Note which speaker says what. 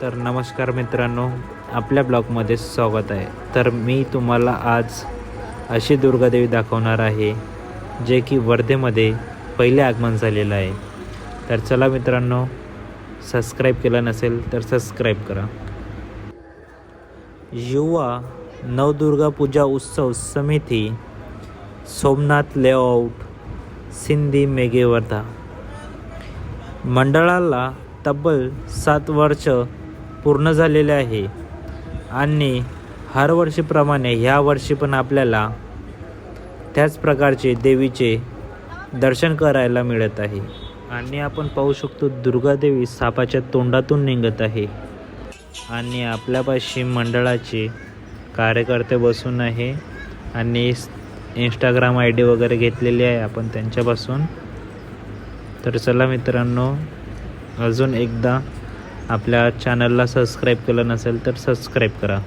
Speaker 1: तर नमस्कार मित्रांनो आपल्या ब्लॉगमध्ये स्वागत आहे. तर मी तुम्हाला आज अशी दुर्गादेवी दाखवणार आहे जे की वर्धेमध्ये पहिले आगमन झालेलं आहे. तर चला मित्रांनो सबस्क्राईब केलं नसेल तर सबस्क्राईब करा. युवा नवदुर्गा पूजा उत्सव समिती सोमनाथ लेआउट सिंधी मेघे वर्धा मंडळाला तब्बल सात वर्ष पूर्ण झालेले आहे. आणि हर वर्षीप्रमाणे ह्या वर्षी पण आपल्याला त्याच प्रकारचे देवीचे दर्शन करायला मिळत आहे. आणि आपण पाहू शकतो दुर्गादेवी सापाच्या तोंडातून निघत आहे. आणि आपल्यापाशी मंडळाचे कार्यकर्ते बसून आहे. आणि इंस्टाग्राम आय डी वगैरे घेतलेली आहे आपण त्यांच्यापासून. तर चला मित्रांनो अजून एकदा आपल्या चॅनलला सबस्क्राईब केलं नसेल तर सबस्क्राईब करा.